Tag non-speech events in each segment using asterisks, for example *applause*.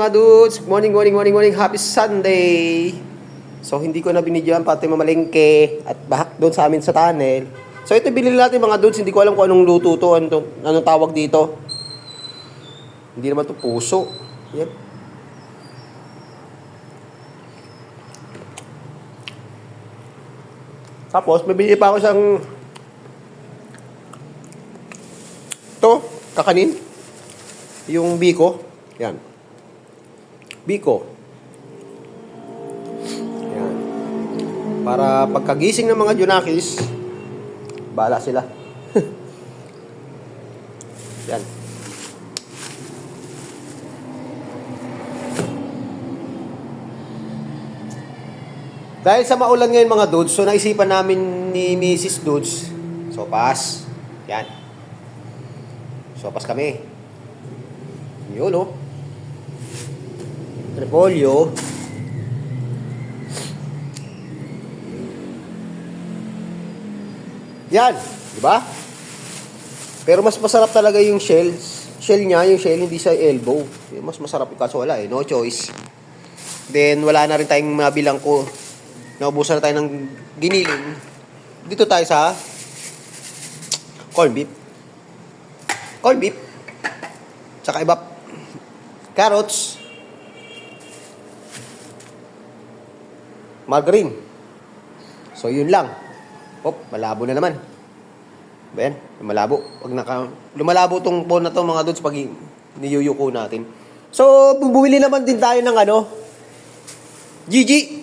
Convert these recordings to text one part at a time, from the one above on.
Mga dudes, morning, morning, morning, morning, happy Sunday! So, hindi ko na binidyoan pati mamalengke at bahak doon sa amin sa tunnel. So, ito bilhin natin mga dudes, hindi ko alam kung anong luto to, anong, anong tawag dito. Hindi naman to puso. Yan. Tapos, may binili pa ako siyang to, kakanin. Yung biko. Yan. Biko. Yan. Para pagkagising ng mga Junakis, bala sila. *laughs* Yan. Dahil sa maulan ngayon mga dudes, so naisipan namin ni Mrs. Dudes, sopas. Yan. Sopas kami. Yun, oh. Repolyo. Yan, di ba? Pero mas masarap talaga yung shell. Shell niya, yung shell hindi sa elbow. Yung Mas masarap kaso wala eh, no choice. Then wala na rin tayong mabilang ko. Naubusan na tayo ng giniling. Dito tayo sa corned beef. Corned beef. Tsaka iba carrots. Margarine. So, yun lang. Op, malabo na naman. Ba yan? Malabo. Pag naka, lumalabo tong phone na to mga dudes pag niyuyuko natin. So, bumili naman din tayo ng ano, GG.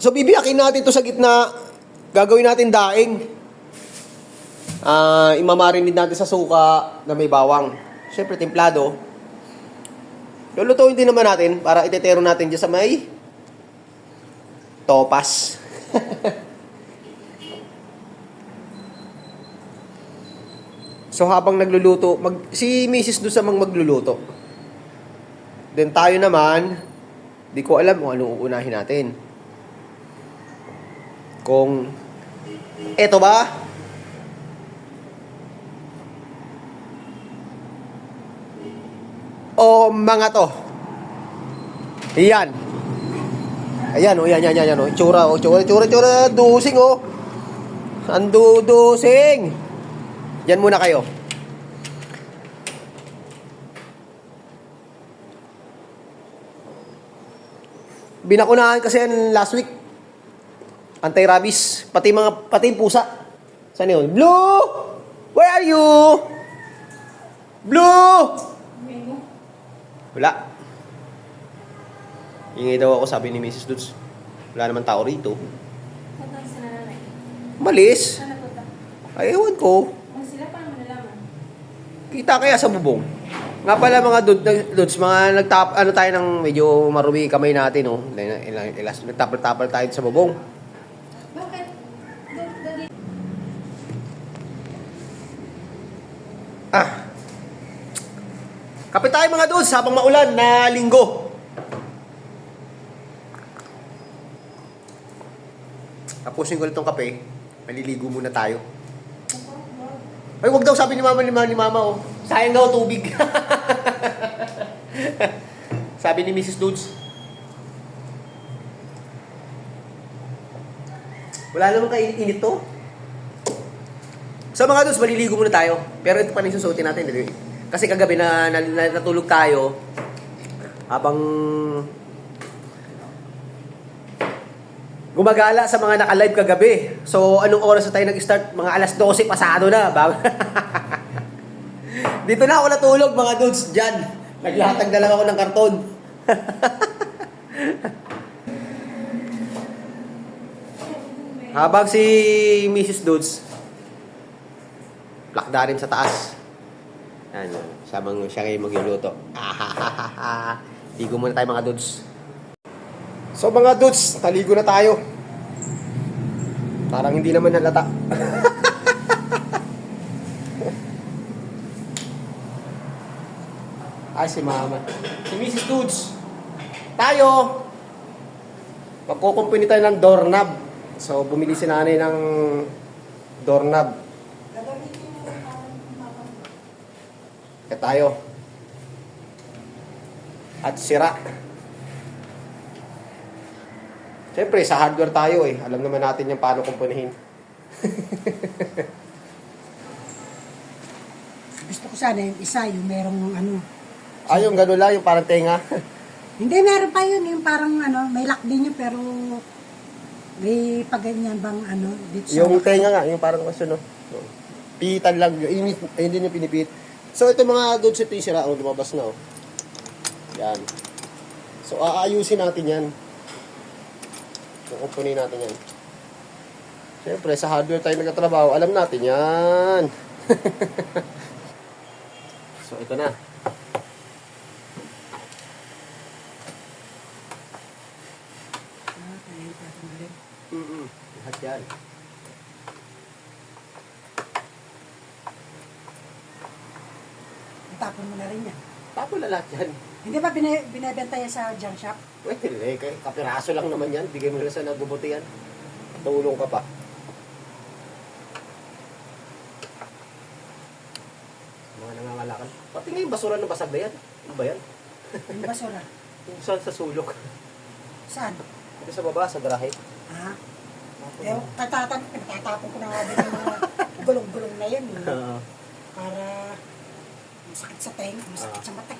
So, bibiyakin natin to sa gitna. Gagawin natin daing. Ah, imamarinid natin sa suka na may bawang. Siyempre, templado. Lulutuin din naman natin para itetero natin dyan sa may topas. so habang nagluluto, mag, si Mrs. doon sa mga magluluto. Then tayo naman, di ko alam kung anong uunahin natin. Kung eto ba? O mga to. Yan. Ayan, oh, yan, yan, yan, yan, oh. Tsura, oh, tsura, tsura, tsura, dusing, oh. Ang dudusing. Yan muna kayo. Binakunahan kasi yan last week. Anti-rabies. Pati mga, pati yung pusa. Saan yun? Blue! Where are you? Blue! Wala. Ingay daw ako, sabi ni Mrs. Dudes. Wala naman tao rito. Malis. Ay, ewan ko. Sila paano nalaman? Kita kaya sa bubong. Nga pala mga dud- dudes, mga nagtap, ano tayo ng medyo marumi kamay natin, oh. Ilang- ilas- Nagtapal-tapal tayo sa bubong. Bakit? Ah. Kapit tayo mga dudes habang maulan na linggo. Tapusin ko itong kape. Maliligo muna tayo. Ay, wag daw sabi ni mama ni mama, ni mama oh. Sayang daw tubig. *laughs* sabi ni Mrs. Dudes. Wala namang kainit to. Sa mga dudes, maliligo muna tayo. Pero ito pa rin susuotin natin. Kasi kagabi na, na, na natulog tayo habang gumagala sa mga naka-live kagabi. So, anong oras na tayo nag-start? Mga alas 12 pasado na. *laughs* Dito na ako natulog, mga dudes, dyan. Naglatag na lang ako ng karton. *laughs* Habang si Mrs. Dudes, lakda rin sa taas. Yan, sabang siya ngayon magluluto. *laughs* Ligo muna tayo mga dudes. So mga dudes, taligo na tayo. Parang hindi naman nalata. *laughs* Ay, si mama. Si Mrs. Dudes. Tayo! Magkukumpuni tayo ng doorknob. So, bumili si nanay ng doorknob. Kaya tayo. at sira. Siyempre, sa hardware tayo eh. Alam naman natin yung paano kumpunihin. Gusto ko sana yung isa, yung merong ano. Ah, yung gano'n lang, yung parang tenga. *laughs* Hindi, meron pa yun. Yung parang ano, may lock din yun, pero may paganyan bang ano. Dito sa yung tenga nga, yung parang kasi no. Pitan lang, yun, yun, yun din yung pinipit. So, ito mga goods ito yung sira. Oh, lumabas na oh. Yan. So, aayusin natin yan. Kukupunin natin yan. Siyempre, sa hardware tayo nagtatrabaho, alam natin yan. *laughs* so, ito na. Tatanggalin. Mm-mm. Lahat yan. Itapon mo na rin yan. Tapo na lahat yan. Hindi ba binibenta yan sa junk shop? Pwede rin, eh. Kay- Kapiraso lang naman yan. Bigay mo lang sa nagbubuti yan. Tulong ka pa. Mga nangangalakal. Pati nga yung basura ng basag na yan. Ano ba yan? Yung basura. *laughs* Yung saan sa sulok. Saan? Ito sa baba, sa garahe. Ha? Eh, tatatan, tatapon ko na nga din yung mga gulong-gulong na yun. Eh. *laughs* Oo. Para masakit sa tenga, masakit Ah. sa mata.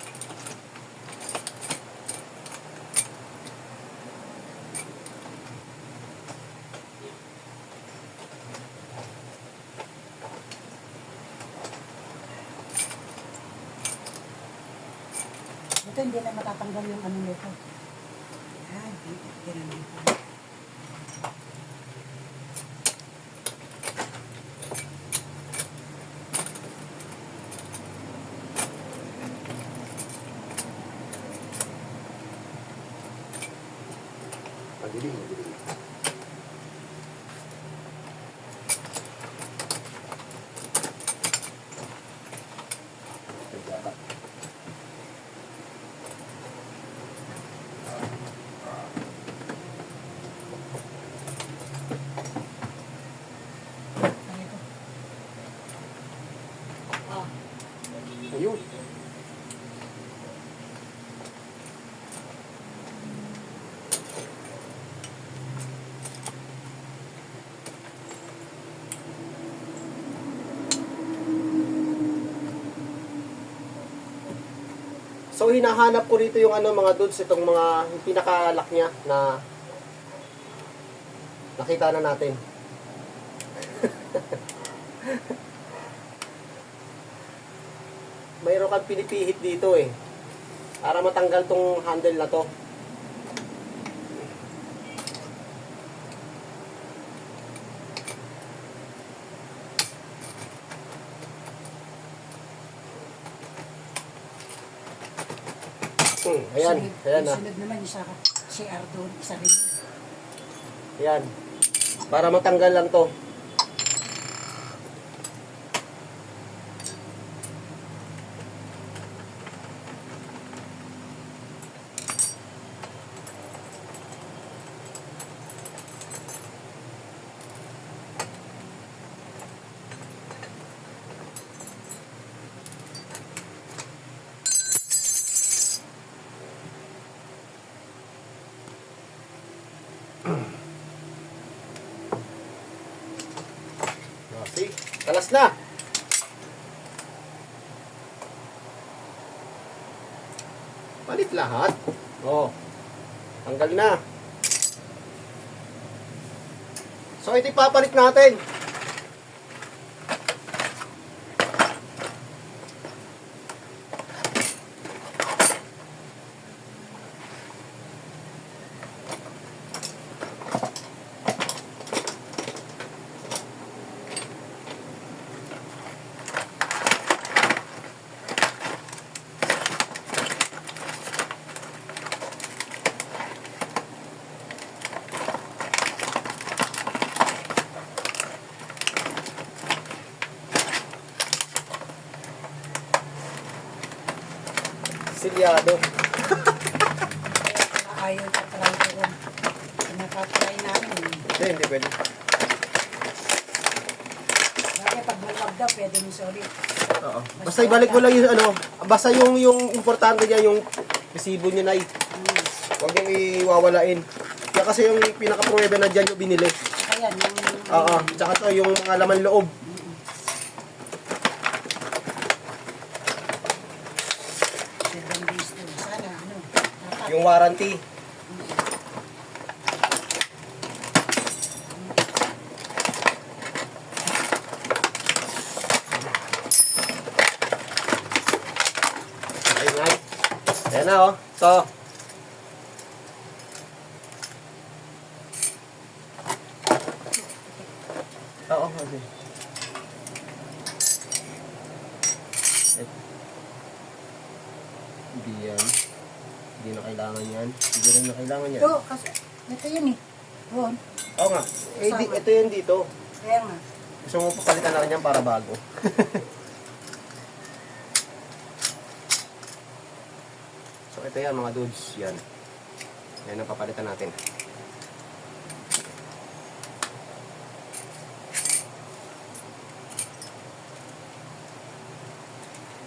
Ito hindi na matatanggal yung ano nito. So hinahanap ko rito yung ano mga dudes itong mga pinakalak niya na nakita na natin. *laughs* mayroon kang pinipihit dito eh. Para matanggal tong handle na to. Hmm, ayan, sunod, ayan na. sunod naman yung sa CR doon, isa rin. Ayan. Para matanggal lang to. Ah, See? Talas na. Palit Oh. Tanggal na. So ito ipapalit natin. Bakit pag maluwag daw, pwede mo solid. Oo. Basta ibalik mo lang yung ano, basta yung yung importante niya yung resibo nyo, Nay. Huwag nyo iwawalain. Kaya kasi yung pinaka-pruweba na dyan yung binili. Ayan, yung... Oo, tsaka to yung mga laman loob. Seven days to. Sana, ano. Yung warranty. Ayun nga. Ayan na oh. So. Oo, okay. Eh. Hindi yan. Hindi na kailangan yan. Hindi rin na kailangan yan. Ito, kasi, ito yun eh. Doon. Oo nga. Eh, di, ito yan dito. Kaya nga. Gusto mo papalitan na rin yan para bago. *laughs* ito yan mga dudes. Yan. Yan ang papalitan natin.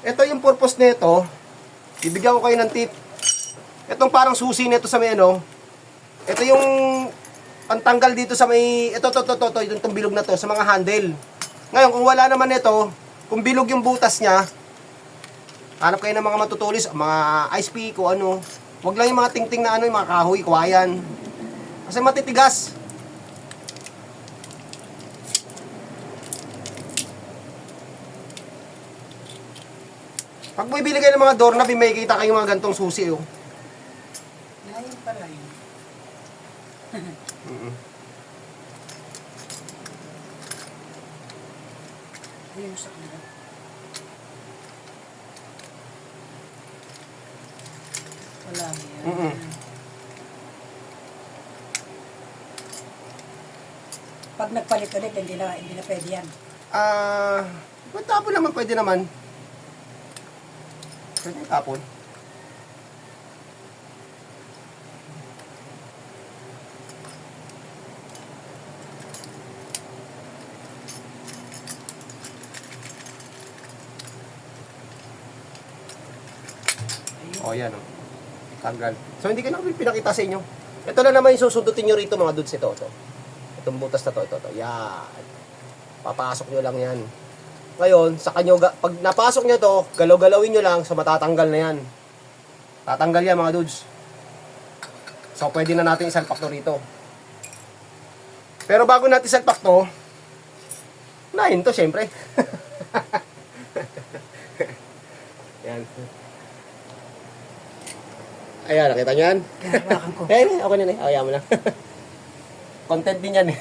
Ito yung purpose nito. Bibigyan ko kayo ng tip. Itong parang susi nito sa may ano. Ito yung pantanggal dito sa may ito to to to, to itong bilog na to sa mga handle. Ngayon kung wala naman ito, kung bilog yung butas niya, hanap kayo ng mga matutulis, mga ice pick o ano. Huwag lang yung mga tingting na ano, yung mga kahoy, kawayan. Kasi matitigas. Pag bibili kayo ng mga doorknob, may kita kayo mga gantong susi oh. Ngayon pala yun. *laughs* Ayun sa kanila. Wala yan. Mm-mm. Pag nagpalit ulit, hindi na, hindi na pwede yan. Ah, uh, tapon naman pwede naman. Pwede tapon. Oh, yan oh. Tanggal. So, hindi ko na pinakita sa inyo. Ito na naman yung susundutin nyo rito mga dudes. Ito, ito. Itong butas na to, ito, ito. Yan. Papasok nyo lang yan. Ngayon, sa kanyo, pag napasok nyo to, galaw-galawin nyo lang, so matatanggal na yan. Tatanggal yan mga dudes. So, pwede na natin isalpak to rito. Pero bago natin isalpak to, nahin to, syempre. *laughs* yan. Ayan, nakita nyo yan? Hawakan ko. *laughs* Eh, okay na na. Ayaw mo na. *laughs* Content din yan eh.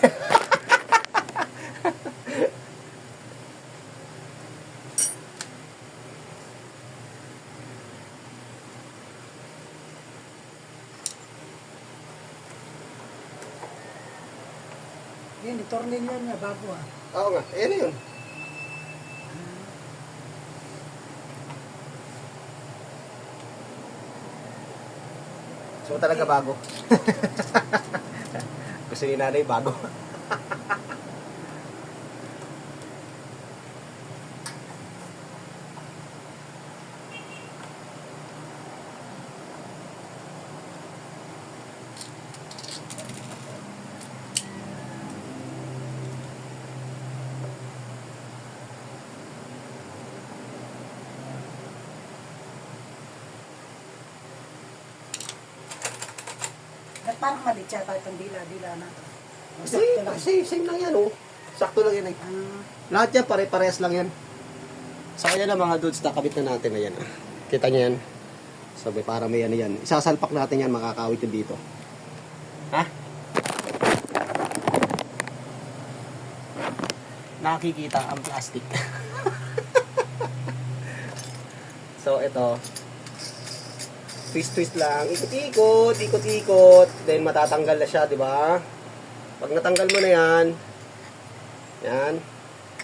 Yun, tornilyo niya bago ah. Oo nga, eh na yun. So talaga bago. *laughs* Gusto ni nanay bago. Parang malit siya tayo itong dila-dila na to. Lang. kasi same lang yan oh. Sakto lang yan eh. Ah, Lahat yan pare-parehas lang yan. Sa kanya na mga dudes, nakabit na natin na yan. ah. Kita niyo yan? Sabi, para may ano yan. Isasalpak natin yan, makakawit yun dito. Ha? Nakikita ang plastic. *laughs* so, ito. Twist-twist lang. Ikot-ikot, ikot-ikot. Then, matatanggal na siya, di ba? Pag natanggal mo na yan, yan.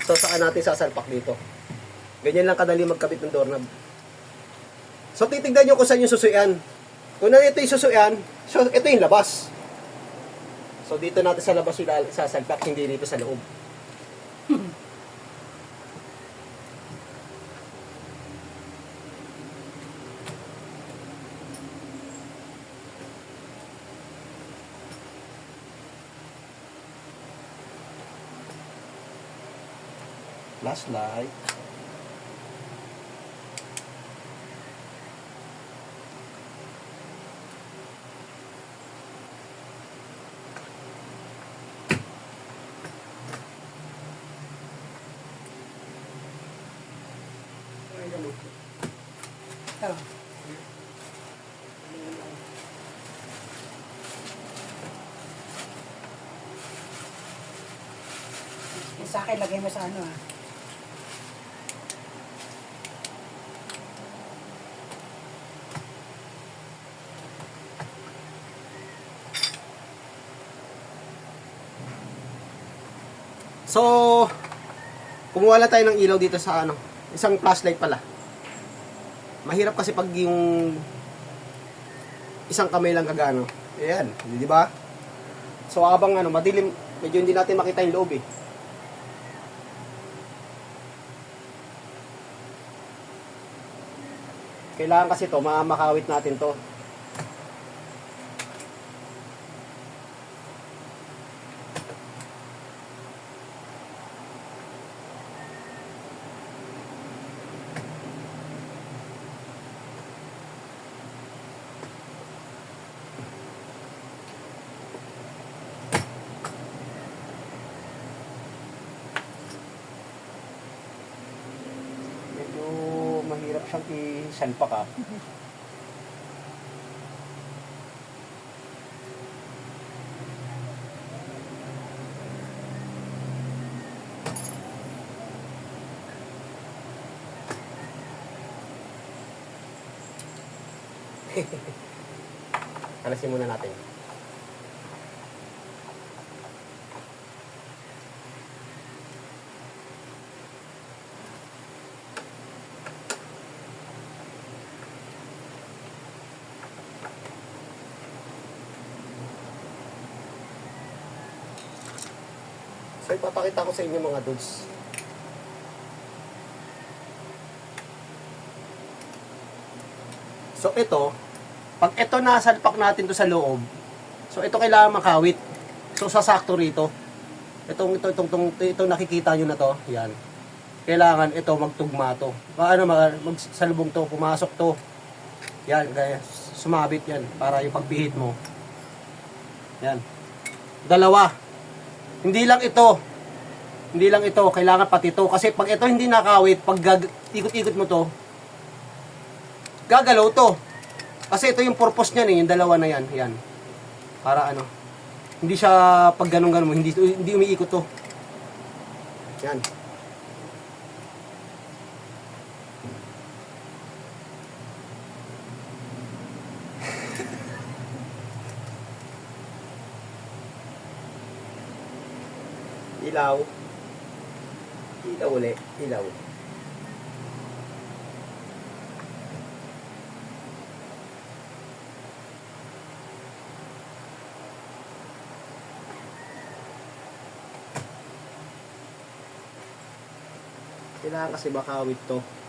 So, saan natin sasalpak dito? Ganyan lang kadali magkabit ng doorknob. So, titignan nyo kung saan yung susuyan. Kung na ito yung susuyan, so, ito yung labas. So, dito natin sa labas yung sasalpak, hindi dito sa loob. Flashlight. Yung sa akin, lagay mo sa ano ah. So, kumuha lang tayo ng ilaw dito sa ano, isang flashlight pala. Mahirap kasi pag yung isang kamay lang kagano. Ayan, di ba? So, habang ano, madilim, medyo hindi natin makita yung loob eh. Kailangan kasi to, mamakawit natin to. Medyo mahirap siyang i-salpak ah. Alasin muna natin. So ipapakita ko sa inyo mga dudes. So ito, pag ito nasalpak natin to sa loob, so ito kailangan makawit. So sasakto rito. Itong ito itong, itong, itong nakikita nyo na to, yan. Kailangan ito magtugma to. Paano mag, magsalubong to, pumasok to. Yan, kaya sumabit yan para yung pagpihit mo. Yan. Dalawa. Hindi lang ito. Hindi lang ito, kailangan pati ito. Kasi pag ito hindi nakawit, pag ikot-ikot mo to, gagalaw to. Kasi ito yung purpose niyan eh, yung dalawa na yan. Yan. Para ano. Hindi siya pag ganun-ganun mo, hindi, hindi umiikot to. Yan. *laughs* Ilaw. Ilaw uli. Ilaw. Kailangan kasi makawit to.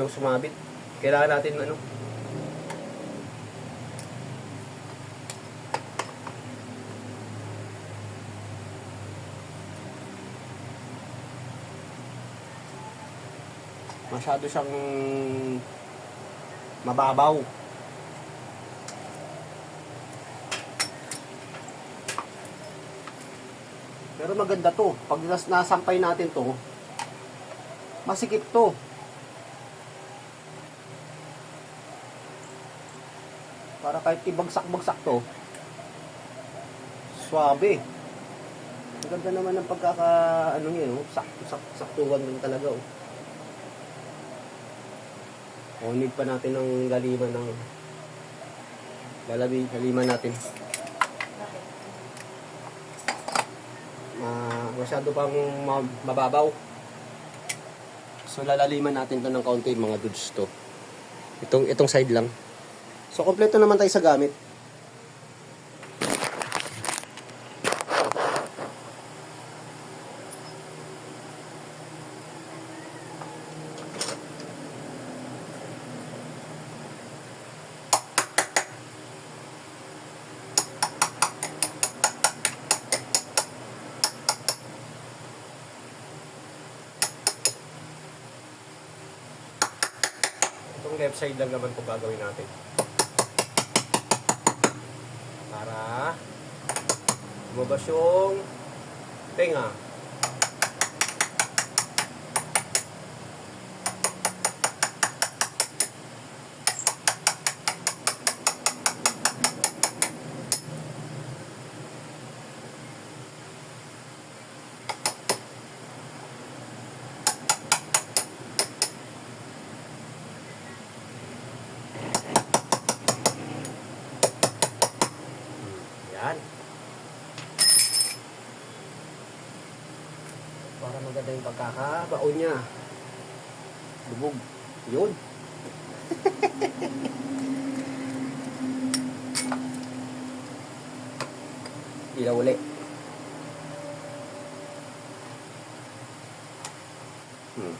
Ayaw sumabit. Kailangan natin ano. Masyado siyang mababaw. Pero maganda to. Pag nas nasampay natin to, masikip to. Para kahit ibagsak-bagsak to, swabe. Ang ganda naman ng pagkaka, ano yun, oh, sakto, sakto, saktuhan din talaga, oh. O, need pa natin ng laliman ng, lalabi, laliman natin. Ma, masyado pang ma- mababaw. So, lalaliman natin to ng kaunti, mga dudes to. Itong, itong side lang. So, kompleto naman tayo sa gamit. Left side lang naman po gagawin natin. Para lumabas yung tenga. Yan. Para maganda yung pagkakabaon niya. Lubog. Yun. Ilaw uli. Hmm.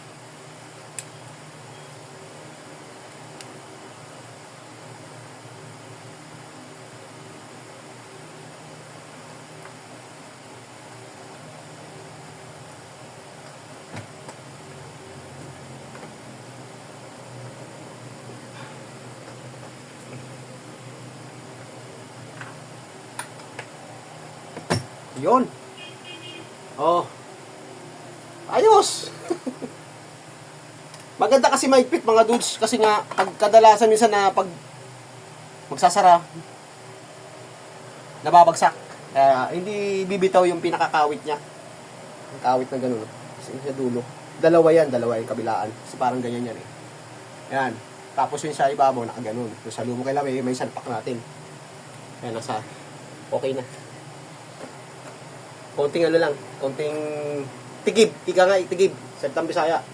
Yun. Oh. Ayos. *laughs* Maganda kasi maigpit mga dudes kasi nga pag kadalasan minsan na pag magsasara nababagsak. Kaya hindi bibitaw yung pinakakawit niya. Yung kawit na ganun. Kasi sa dulo. Dalawa yan, dalawa yung kabilaan. Kasi parang ganyan yan eh. Yan. Tapos yung sa ibabaw, nakaganon. Yung sa lumo kailangan may, may salpak natin. Kaya nasa, okay na konting ano lang, konting tigib, ika nga, tigib, salitang Bisaya. *laughs*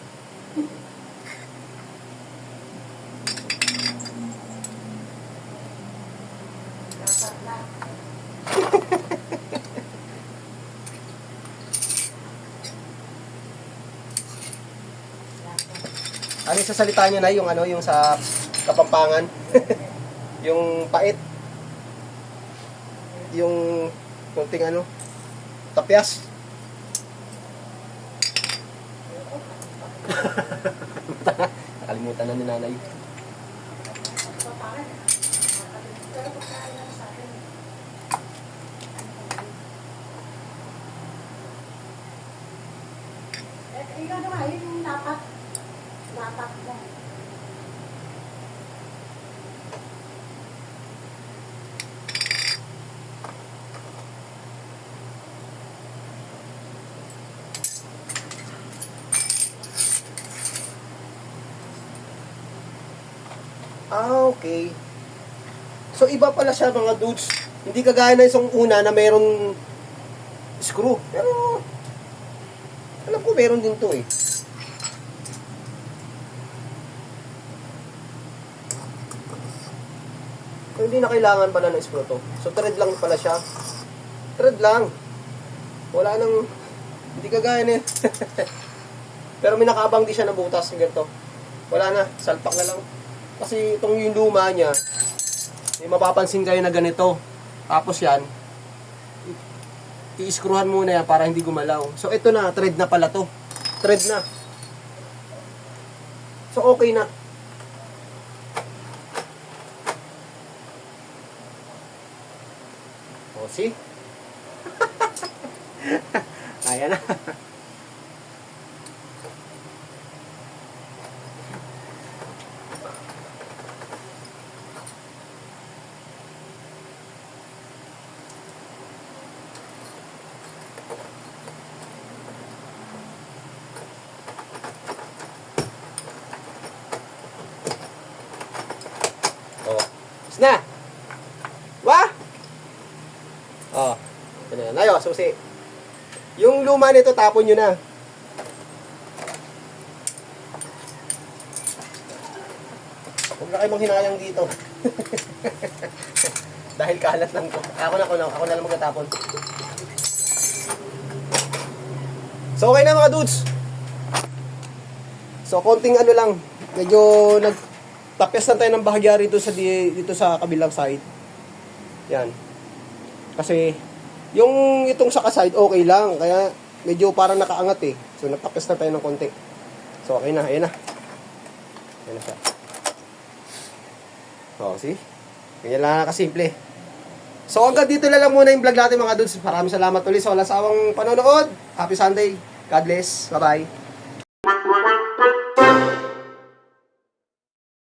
ano sa salita niyo na yung ano yung sa kapampangan? *laughs* Yung pait? Yung konting ano Tapyas. Nakalimutan na ni nanay. Eh, ikaw naman, Ah, okay. So, iba pala siya mga dudes. Hindi kagaya na isang una na mayroong screw. Pero, alam ko meron din to eh. So, hindi na kailangan pala ng screw to. So, thread lang pala siya. Thread lang. Wala nang, hindi kagaya na. *laughs* Pero may nakaabang di siya na butas. Ganito. Wala na. Salpak na lang. Kasi itong yung luma niya, may mapapansin kayo na ganito. Tapos yan, i-screwhan muna yan para hindi gumalaw. So ito na, thread na pala to. Thread na. So okay na. O, see? *laughs* Ayan na. *laughs* Oh. Tapos na. Wa? Oh. Ano yan? Ayo, susi. Yung luma nito, tapon nyo na. Huwag na kayo manghinayang dito. *laughs* Dahil kalat lang to. Ako na, ako na, ako na lang magtatapon. So, okay na mga dudes. So, konting ano lang. Medyo nagtapyas lang tayo ng bahagya rito sa, di, dito sa kabilang side. Yan. Kasi, yung itong sa side, okay lang. Kaya, medyo parang nakaangat eh. So, nagtapyas na tayo ng konti. So, okay na. Ayan na. Ayan na siya. Oh, see? Ganyan lang kasimple. So hanggang dito na lang muna yung vlog natin mga dudes. Maraming salamat ulit sa walang sawang panonood. Happy Sunday. God bless. Bye-bye.